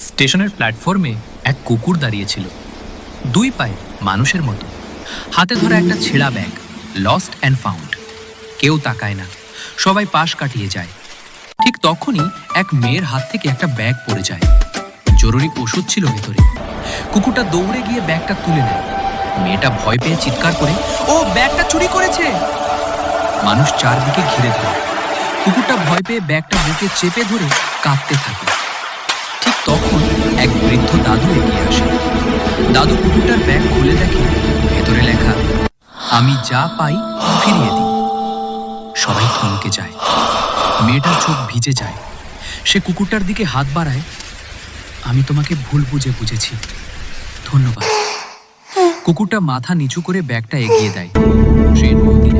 স্টেশনের প্ল্যাটফর্মে এক কুকুর দাঁড়িয়েছিল। দুই পায়ে মানুষের মতো। হাতে ধরা একটা ছেঁড়া ব্যাগ লস্ট অ্যান্ড ফাউন্ড কেউ তাকায় না। সবাই পাশ কাটিয়ে যায়। ঠিক তখনই এক মেয়ের হাত থেকে একটা ব্যাগ পড়ে যায়। জরুরি ওষুধ ছিল ভেতরে। কুকুরটা দৌড়ে গিয়ে ব্যাগটা তুলে নেয়। মেয়েটা ভয় পেয়ে চিৎকার করে, ও, ব্যাগটা চুরি করেছে! মানুষ চারদিকে ঘিরে ধরে। কুকুরটা ভয় পেয়ে ব্যাগটা বুকে চেপে ধরে কাঁদতে থাকে। বৃদ্ধ দাদু এগিয়ে আসে। দাদু কুকুরটার ব্যাগ খুলে দেখে ভেতরে লেখা আমি যা পাই ফিরিয়ে দিই। সবাই থমকে যায়। মেয়েটার চোখ ভিজে যায়। সে কুকুরটার দিকে হাত বাড়ায় আমি তোমাকে ভুল বুঝে বুঝেছি। ধন্যবাদ। কুকুরটা মাথা নিচু করে ব্যাগটা এগিয়ে দেয়। নদী